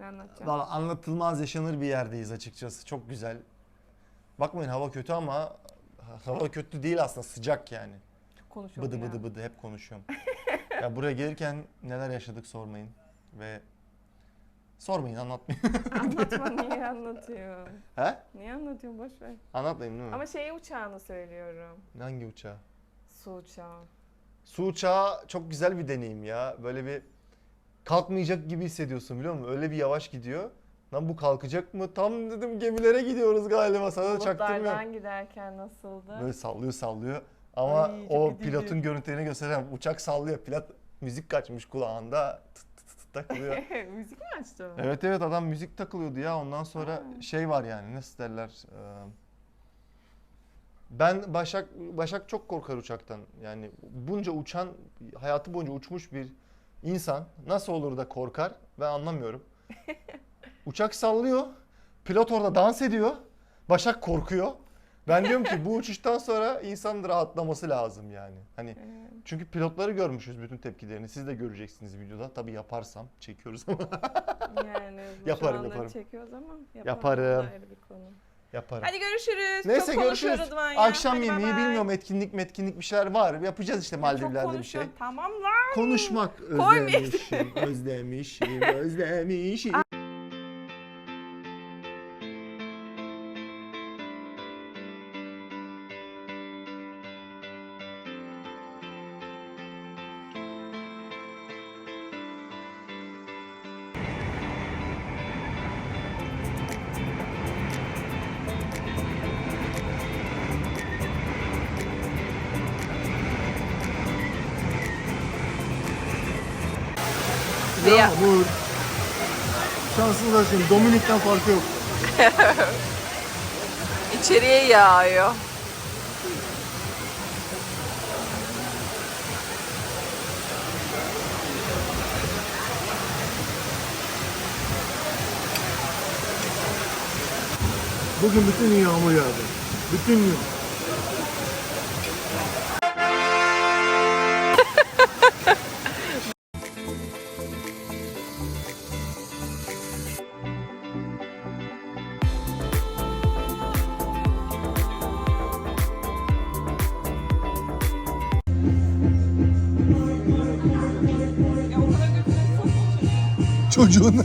Ne anlatacağım? Valla anlatılmaz yaşanır bir yerdeyiz açıkçası. Çok güzel. Bakmayın hava kötü ama hava kötü değil aslında sıcak yani. Konuşuyorum Bıdı ya. bıdı bıdı hep konuşuyorum. ya buraya gelirken neler yaşadık sormayın. Ve sormayın anlatmayın. Anlatma niye anlatıyorsun? He? Niye anlatıyorsun boş ver. Anlatmayayım değil mi? Ama şey uçağını söylüyorum. Hangi uçağı? Su uçağı. Su uçağı çok güzel bir deneyim ya. Böyle bir kalkmayacak gibi hissediyorsun biliyor musun? Öyle bir yavaş gidiyor. Lan bu kalkacak mı? Tam dedim gemilere gidiyoruz galiba. Sana da çaktırmıyorum. Bulutlardan giderken nasıldı? Böyle sallıyor sallıyor. Ama Ay, çok o itici. pilotun görüntülerini gösteren uçak sallıyor. Pilot müzik kaçmış kulağında. Tıt tıt tıt takılıyor. Müzik mi açtı? evet evet adam müzik takılıyordu ya. Ondan sonra şey var yani nasıl derler. eee, Ben Başak Başak çok korkar uçaktan. Yani bunca uçan hayatı boyunca uçmuş bir insan nasıl olur da korkar ben anlamıyorum. Uçak sallıyor. Pilot orada dans ediyor. Başak korkuyor. Ben diyorum ki bu uçuştan sonra insanın rahatlaması lazım yani. Hani çünkü pilotları görmüşüz bütün tepkilerini. Siz de göreceksiniz videoda. Tabii yaparsam çekiyoruz ama Yani bu Yaparım, şu anda yaparım. çekiyoruz ama. Yaparım. Da ayrı bir konu. Yaparım. Hadi görüşürüz. Neyse Çok görüşürüz. ya. Akşam Hadi yemeği bilmiyorum etkinlik metkinlik bir şeyler var. Yapacağız işte Maldivler'de bir şey. Tamam lan. Konuşmak Koymayayım. özlemişim, özlemişim, özlemişim. Yağmur. Şansınız açayım. Dominik'ten farkı yok. İçeriye yağıyor. Bugün bütün gün yağmur yağdı. Bütün gün. Çocuğun.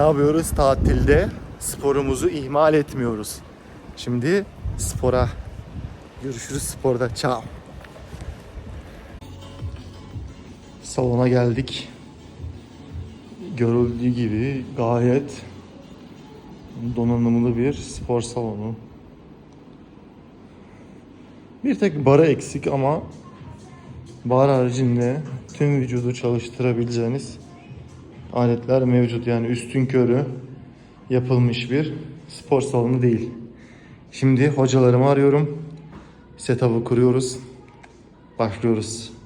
Ne yapıyoruz tatilde? Sporumuzu ihmal etmiyoruz. Şimdi spora. Görüşürüz sporda. Ciao. Salona geldik. Görüldüğü gibi gayet donanımlı bir spor salonu. Bir tek bara eksik ama bar haricinde tüm vücudu çalıştırabileceğiniz aletler mevcut. Yani üstün körü yapılmış bir spor salonu değil. Şimdi hocalarımı arıyorum. Setup'ı kuruyoruz. Başlıyoruz.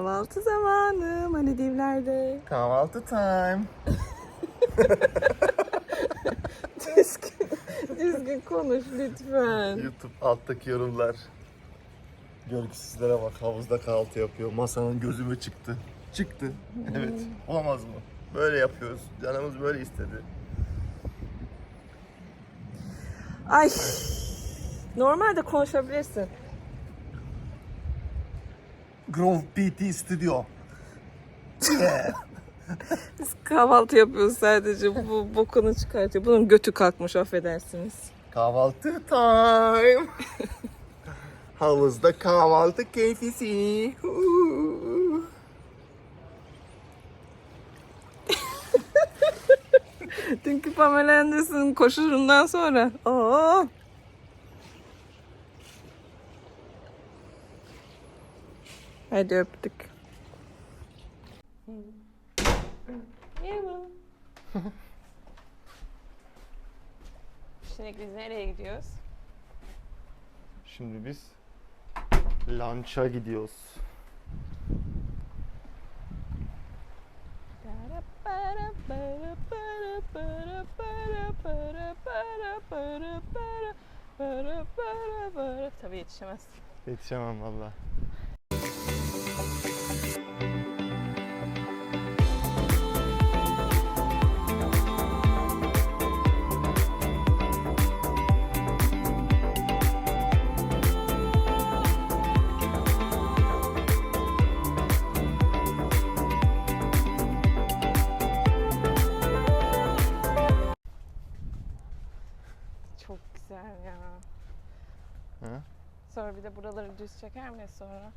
Kahvaltı zamanı Maldivler'de. Kahvaltı time. Düzgün, düzgün konuş lütfen. YouTube alttaki yorumlar. Görgüsüzlere bak havuzda kahvaltı yapıyor. Masanın gözüme çıktı. Çıktı. Evet. Olamaz mı? Böyle yapıyoruz. Canımız böyle istedi. Ay. Normalde konuşabilirsin. Grove PT Studio. Biz kahvaltı yapıyoruz sadece. Bu bokunu çıkartıyor. Bunun götü kalkmış affedersiniz. Kahvaltı time. Havuzda kahvaltı keyfisi. Dünkü Pamela Anderson koşusundan sonra. Oo. Hadi öptük. Merhaba. Şimdi biz nereye gidiyoruz? Şimdi biz lunch'a gidiyoruz. Tabii yetişemez. Yetişemem valla. Çok güzel ya. Sonra bir de buraları düz çeker miyiz sonra?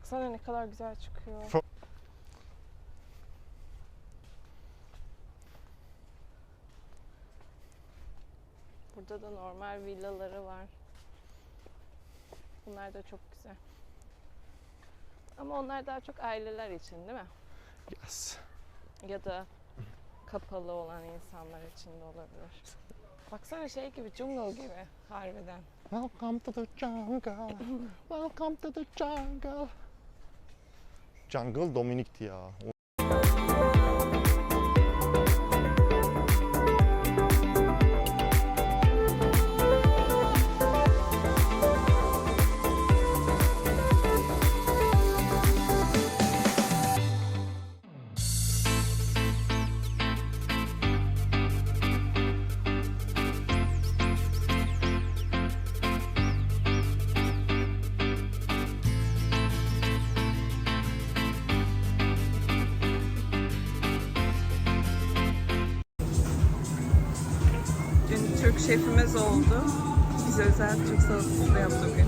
Baksana ne kadar güzel çıkıyor. Çok- Burada da normal villaları var. Bunlar da çok güzel. Ama onlar daha çok aileler için değil mi? Yes. Ya da kapalı olan insanlar için de olabilir. Baksana şey gibi, jungle gibi harbiden. Welcome to the jungle. Welcome to the jungle. Jungle Dominik'ti ya. Türk şefimiz oldu. Bize özel Türk salatası da yaptı bugün.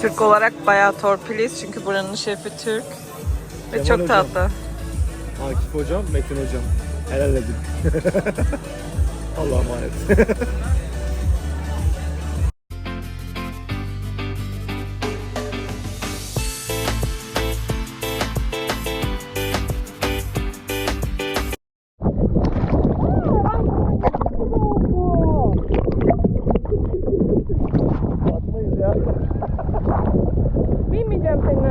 Türk olarak bayağı torpiliyiz çünkü buranın şefi Türk. Ve Kemal çok hocam. tatlı. Akif hocam, Metin hocam. Helal edin. Allah'a emanet.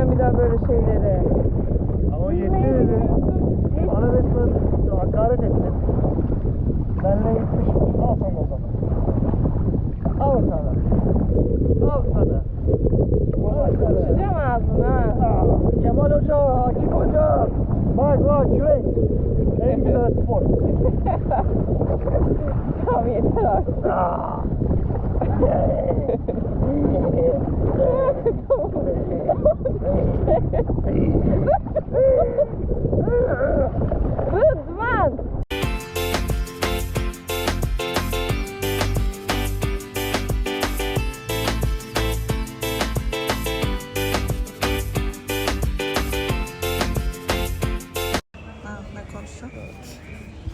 Seninle bir daha böyle şeyleri. Ama yetti dedi. Bana resmen hakaret ettin. Benle gitmiş. Al sana o zaman. Al sana. Al sana. Al sana. Sıcam ağzına. Kemal Hoca, Akif Hoca. Bak bak kürek. En güzel spor. Tamam yeter artık. Rıdvan!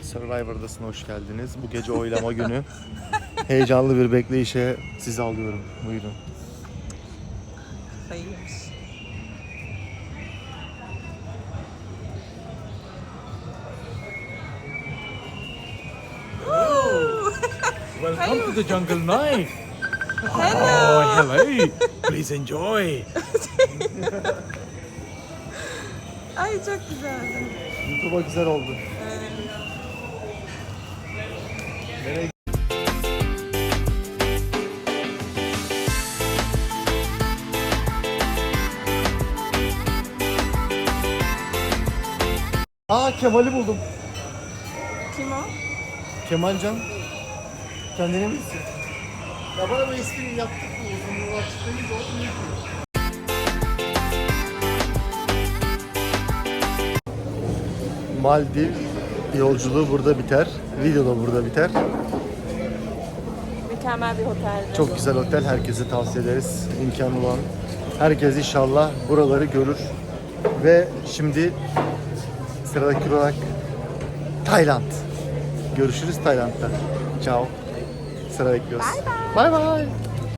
Survivor'dasına hoş geldiniz. Bu gece oylama günü. Heyecanlı bir bekleyişe sizi alıyorum. Buyurun. Welcome to the jungle night. Oh, hello. Please enjoy. Ay çok güzeldi. YouTube'a güzel oldu. Nereye Aa Kemal'i buldum. Kim o? Kemalcan. Kendine mi istiyor? Ya bana bu ismini yaptık mı? Uzunluğu açıklayınca o iyi Maldiv yolculuğu burada biter. Video da burada biter. Mükemmel bir oteldi. Çok güzel otel. Herkese tavsiye ederiz. İmkanı olan herkes inşallah buraları görür. Ve şimdi sıradaki olarak Tayland. Görüşürüz Tayland'da. Ciao. Sıra bekliyoruz. Bye bye. Bye bye.